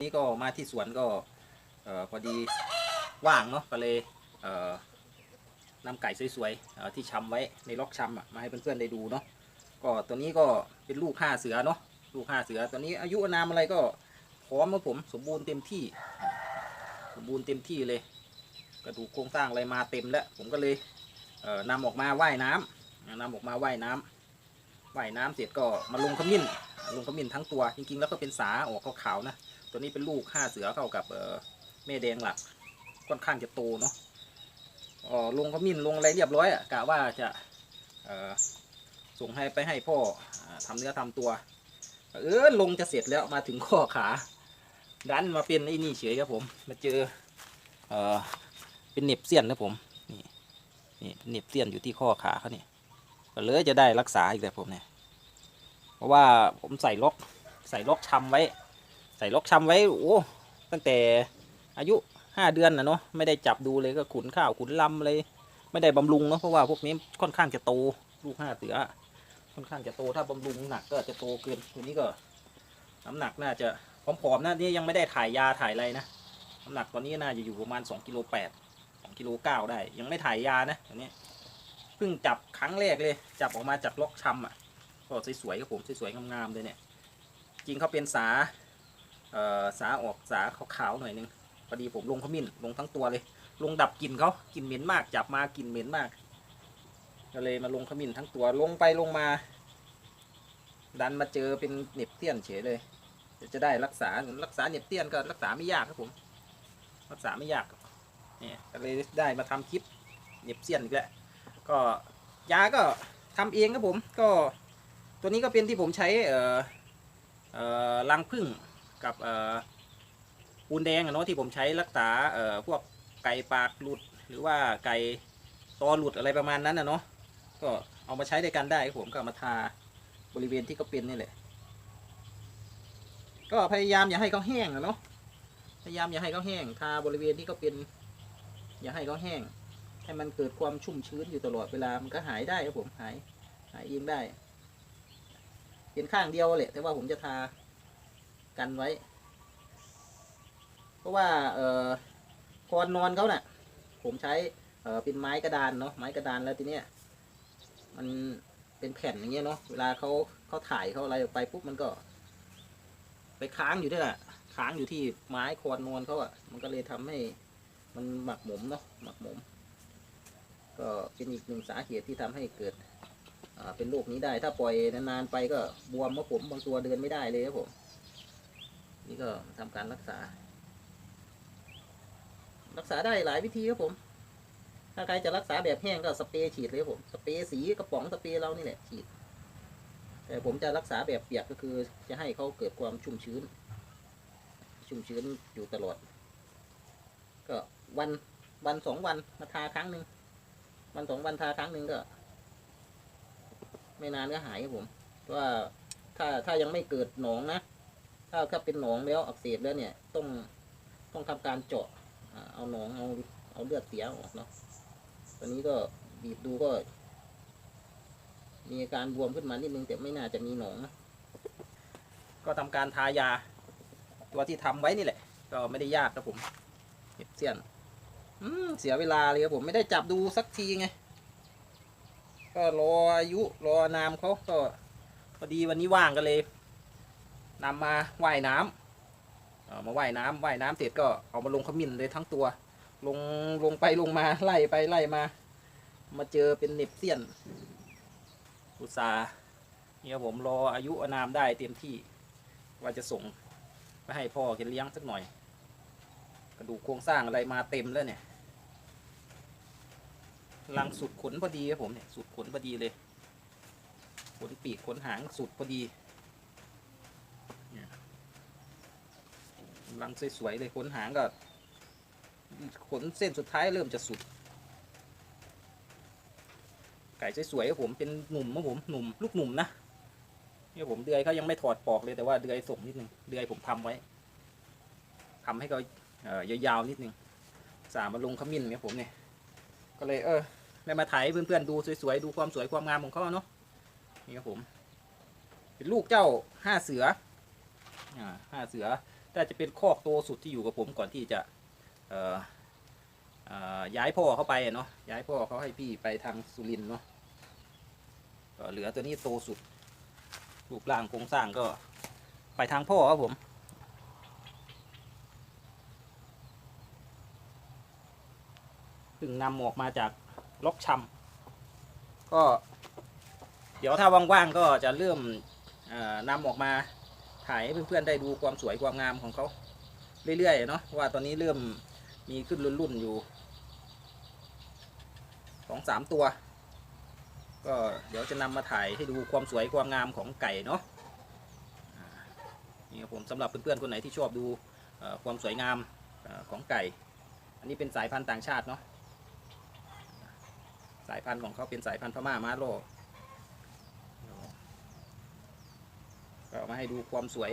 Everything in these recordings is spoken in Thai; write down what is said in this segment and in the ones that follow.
นี่ก็มาที่สวนก็พอดีว่างเนาะก็เลยเอ่อนำไก่สวยๆที่ชำไว้ในล็อกชำอะมาให้เพื่อนๆได้ดูเนาะก็ตัวนี้ก็เป็นลูกห้าเสือเนาะลูกห้าเสือตัวนี้อายุอานามอะไรก็พร้อมครับผมสมบูรณ์เต็มที่ สมบูรณ์เต็มที่เลยกระดูกโครงสร้างอะไรมาเต็มแล้ว ผมก็เลยเอ่อนำออกมาว่ายน้ำนำออกมาว่ายน้ำว่ายน้ำเสร็จก็มาลงขมิ้นลงขมิ้นทั้งตัวจริงๆแล้วก็เป็นสาออกขาวๆนะ ตัวนี้เป็นลูกห้าเสือเข้ากับเอ่อแม่แดงหลัก ค่อนข้างจะโตเนาะอ๋อลงขมิ้นลงอะไรเรียบร้อยอะกะว่าจะเอ่อส่งให้ไปให้พ่ออาทำเนื้อทำตัว เออลงจะเสร็จแล้วมาถึงข้อขา ดันมาเป็นไอ้นี่เฉยครับผม มาเจอเออเป็นเน็บเสี้ยนนะผมนี่นี่เน็บเสี้ยนอยู่ที่ข้อขาเขาเนี่ยก็เลยจะได้รักษาอีกแล้วผมเนี่ยเพราะว่าผมใส่ล็อกใส่ล็อกชำไว้ ใส่ล็อกชำไว้โอ้ตั้งแต่อายุห้าเดือนนะเนาะไม่ได้จับดูเลยก็ขุนข้าวขุนลำเลย ไม่ได้บำรุงเนาะเพราะว่าพวกนี้ค่อนข้างจะโตลูกห้าเสือค่อนข้างจะโตถ้าบำรุงหนักก็จะโตเกินตัวนี้ก็ น้ำหนักน่าจะผอมๆนะนี่ยังไม่ได้ถ่ายยาถ่ายอะไรนะน้ำหนักตอนนี้น่าจะอยู่ประมาณ2กิโลแปดสองกิโลเก้าได้ ยังไม่ถ่ายยานะตัวนี้เพิ่งจับครั้งแรกเลย จับออกมาจากล็อกชำอะก็สวยๆครับผมสวยๆงามๆเลยเนี่ย จริงเขาเป็นสา สาออกสาขาวๆหน่อยนึงพอดีผมลงขมิ้นลงทั้งตัวเลย ลงดับกลิ่นเขากลิ่นเหม็นมาก จับมากลิ่นเหม็นมากก็เลยมาลงขมิ้นทั้งตัวลงไปลงมา ดันมาเจอเป็นเน็บเตี้ยนเฉยเลยจะได้รักษารักษาเน็บเตี้ยนก็รักษาไม่ยากครับผม รักษาไม่ยากเนี่ยก็เลยได้มาทำคลิปเน็บเสี้ยนอีกแล้วก็ยาก็ทำเองครับผมก็ตัวนี้ก็เป็นที่ผมใช้เอ่อเอ่อรังผึ้ง กับอูนแดงอะเนาะที่ผมใช้รักษาพวกไก่ปากหลุด หรือว่าไก่ตอหลุดอะไรประมาณนั้นนะเนาะก็เอามาใช้ด้วยกันได้ครับผมก็มาทาบริเวณที่เขาเป็นนี่แหละ ก็พยายามอย่าให้เขาแห้งอะเนาะพยายามอย่าให้เขาแห้งทาบริเวณที่เขาเป็น อย่าให้เขาแห้ง ให้มันเกิดความชุ่มชื้นอยู่ตลอดเวลามันก็หายได้ครับผมหายหายเองได้เป็นข้างเดียวแหละแต่ว่าผมจะทา กันไว้ เพราะว่าเอ่อก่อนนอนเขาน่ะ ผมใช้เอ่อเป็นไม้กระดานเนาะไม้กระดานแล้วทีเนี้ยมันเป็นแผ่นอย่างเงี้ยเนาะเวลาเขาเขาถ่ายเขาอะไรออกไปปุ๊บมันก็ ไปค้างอยู่ที่แหละค้างอยู่ที่ไม้คอนนวลเขาอะ่ะ มันก็เลยทำให้มันหมักหมมเนาะหมักหมม ก็เป็นอีกหนึ่งสาเหตุที่ทำให้เกิดอ่าเป็นโรคนี้ได้ ถ้าปล่อยนานๆไปก็บวมครับผมบางตัวเดินไม่ได้เลยครับผม นี่ก็ทำการรักษา รักษาได้หลายวิธีครับผม ถ้าใครจะรักษาแบบแห้งก็สเปรย์ฉีดเลยผม สเปรย์สีกระป๋องสเปรย์เรานี่แหละฉีด แต่ผมจะรักษาแบบเปียกก็คือ จะให้เขาเกิดความชุ่มชื้น ชุ่มชื้นอยู่ตลอด ก็วันวันสองวันมาทาครั้งหนึ่งวันสองวันทาครั้งหนึ่งก็ ไม่นานก็หายครับผมเพราะว่าถ้าถ้ายังไม่เกิดหนองนะ ถ้าถ้าเป็นหนองแล้วอักเสบแล้วเนี่ยต้องต้องทำการเจาะเอาหนองเอาเอาเลือดเสียออกเนาะตอนนี้ก็บีบดูก็ มีอาการบวมขึ้นมานิดนึงแต่ไม่น่าจะมีหนองนะก็ทำการทายา ตัวที่ทำไว้นี่แหละ ก็ไม่ได้ยากครับผมเห็บเสี้ยนอืมเสียเวลาเลยครับผมไม่ได้จับดูสักทีไง ก็รออายุรอนามเขาก็พอดีวันนี้ว่างกันเลย นำมาว่ายน้ำเอามาว่ายน้ำว่ายน้ำเสร็จก็เอามาลงขมิ้นเลยทั้งตัว ลงลงไปลงมาไล่ไปไล่มา มาเจอเป็นเน็บเสี้ยน อุตสาเนี่ยผมรออายุอานามได้เต็มที่ว่าจะส่งไปให้พ่อแกเลี้ยงสักหน่อย กระดูกโครงสร้างอะไรมาเต็มแล้วเนี่ยลังสุดขนพอดีครับผมเนี่ยสุดขนพอดีเลยขนปีกขนหางสุดพอดีเนี่ย ลังสวยๆเลยขนหางก็ขนเส้นสุดท้ายเริ่มจะสุด ไก่สวยๆผมเป็นหนุ่มครับผมหนุ่มลูกหนุ่มนะเนี่ยผมเดือยเขายังไม่ถอดปอกเลยแต่ว่าเดือยส่งนิดนึงเดือยผมทำไว้ทำให้เขาเอ่อยาวๆนิดนึงสามาลงขมิ้นเนี่ยผมเนี่ยก็เลยเออได้มาถ่ายเพื่อนๆดูสวยๆดูความสวยความงามของเขาเนาะนี่ครับผม เป็นลูกเจ้าห้าเสืออ่าห้าเสือ น่าจะเป็นคอกโตสุดที่อยู่กับผมก่อนที่จะเอ่อเอ่อย้ายพ่อเขาไปเนาะย้ายพ่อเขาให้พี่ไปทางสุรินเนาะก็เหลือตัวนี้โตสุดรูปร่างโครงสร้างก็ไปทางพ่อครับผมเพิ่งนำออกมาจากล็อกชำก็ เดี๋ยวถ้าว่างๆก็จะเริ่มนำออกมา ถ่ายให้เพื่อนๆได้ดูความสวยความงามของเขาเรื่อยๆเนาะว่าตอนนี้เริ่มมีขึ้นรุ่นๆอยู่สองสามตัว ก็เดี๋ยวจะนำมาถ่ายให้ดูความสวยความงามของไก่เนาะนี่ครับผมสำหรับเพื่อนๆคนไหนที่ชอบดูความสวยงามของไก่ อันนี้เป็นสายพันธุ์ต่างชาติเนาะสายพันธุ์ของเขาเป็นสายพันธุ์พม่ามาโล ก็มาให้ดูความสวย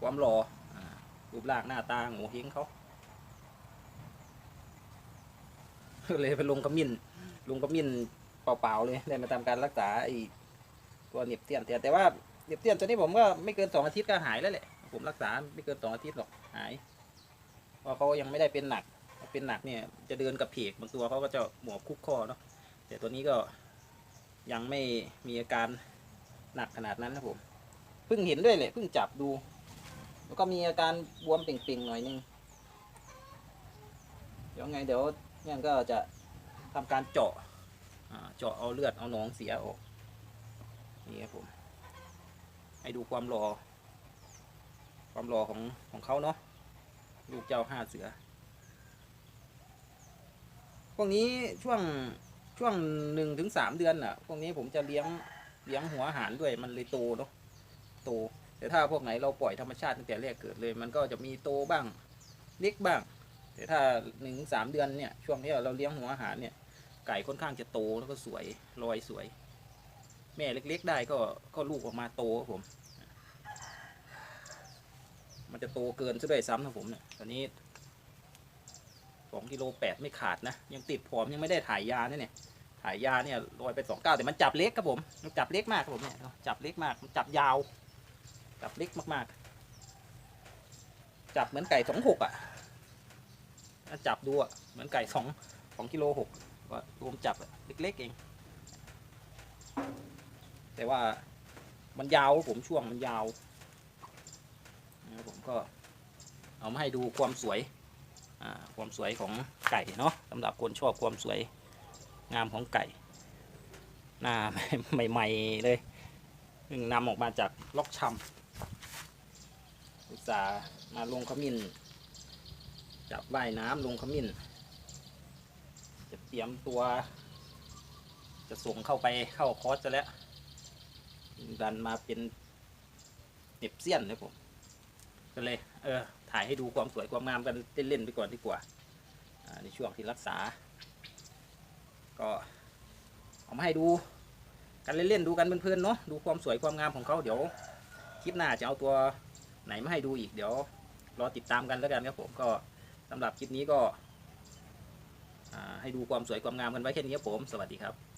ความหล่ออ่ารูปร่างหน้าตาโง่เฮงเขาเลยไปลงกระมินลงกระมินเปล่าๆเลยได้มาทำการรักษาไอ้ตัวเน็บเตี้ยนแต่แต่ว่าเน็บเตี้ยนตัวนี้ผมก็ไม่เกินสองอาทิตย์ก็หายแล้วแหละผมรักษาไม่เกินสองอาทิตย์หรอกหายเพราะเขายังไม่ได้เป็นหนักเป็นหนักเนี่ยจะเดินกับเพกบางตัวเขาก็จะหมอบคุกคอเนาะแต่ตัวนี้ก็ยังไม่มีอาการหนักขนาดนั้นนะผม พิ่งเห็นด้วยเลยเพิ่งจับดู แล้วก็มีอาการบวมเป่งๆหน่อยนึงเดี๋ยวไงเดี๋ยวเนี่ยก็จะทำการเจาะเจาะเอาเลือดเอาหนองเสียออกนี่ครับผม ให้ดูความรอ ความรอของของเขาเนาะลูกเจ้าห้าเสือ พวกนี้ช่วงช่วงหนึ่งถึงสามเดือนอะ พวกนี้ผมจะเลี้ยงเลี้ยงหัวอาหารด้วยมันเลยโตเนาะ โต แต่ถ้าพวกไหนเราปล่อยธรรมชาติตั้งแต่แรกเกิดเลย มันก็จะมีโตบ้างเล็กบ้าง แต่ถ้าหนึ่งสามเดือนเนี่ยช่วงที่เราเลี้ยงหัวอาหารเนี่ยไก่ค่อนข้างจะโตแล้วก็สวยลอยสวย แม่เล็กๆได้ก็ก็ลูกออกมาโตครับผม มันจะโตเกินซะด้วยซ้ำนะผมเนี่ยตอนนี้สองกิโลแปดไม่ขาดนะ ยังติดผอมยังไม่ได้ถ่ายยาเนี่ยเนี่ยถ่ายยาเนี่ยลอยไปสองเก้าแต่มันจับเล็กครับผม มันจับเล็กมากครับผมเนี่ยจับเล็กมากมันจับยาว จับเล็กมากๆ จับเหมือนไก่สองหกอะถ้าจับดูอะเหมือนไก่สองสองกิโลหกว่ารวมจับเล็กๆเอง แต่ว่ามันยาวผมช่วงมันยาวผมก็เอามาให้ดูความสวยความสวยของไก่เนาะสำหรับคนชอบความสวยงามของไก่ หน้าใหม่ๆเลยเพิ่งนำออกมาจากล็อกชำอุ ตส่าห์มาลงขมิ้นจับว่ายน้ำลงขมิ้น จะเตรียมตัว จะส่งเข้าไปเข้าคอร์สจะแล้ว ดันมาเป็นเน็บเสี้ยนเลยผมก็เลย เออ ถ่ายให้ดูความสวยความงามกันเล่นๆไปก่อนดีกว่าอ่า ในช่วงที่รักษา ก็เอามาให้ดูกันเล่นๆดูกันเพลินๆเนาะดูความสวยความงามของเขาเดี๋ยวคลิปหน้าจะเอาตัว ไหนมาให้ดูอีกเดี๋ยวรอติดตามกันแล้วกันครับผมก็สำหรับคลิปนี้ก็ให้ดูความสวยความงามกันไว้แค่นี้ครับผม สวัสดีครับ